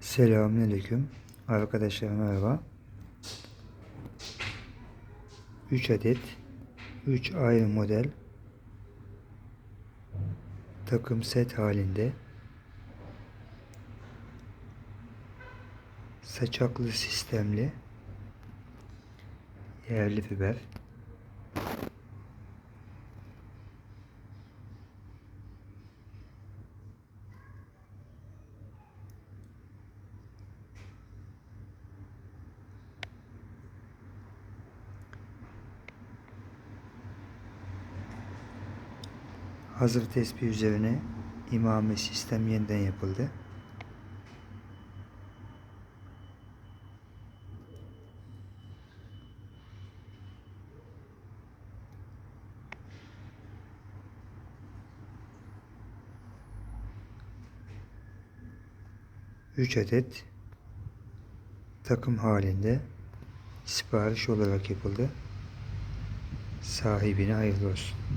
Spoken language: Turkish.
Selamünaleyküm. Arkadaşlar merhaba. 3 adet 3 ayrı model takım set halinde saçaklı sistemli yerli biber hazır tespih üzerine imame sistem yeniden yapıldı. Üç adet takım halinde sipariş olarak yapıldı. Sahibine hayırlı olsun.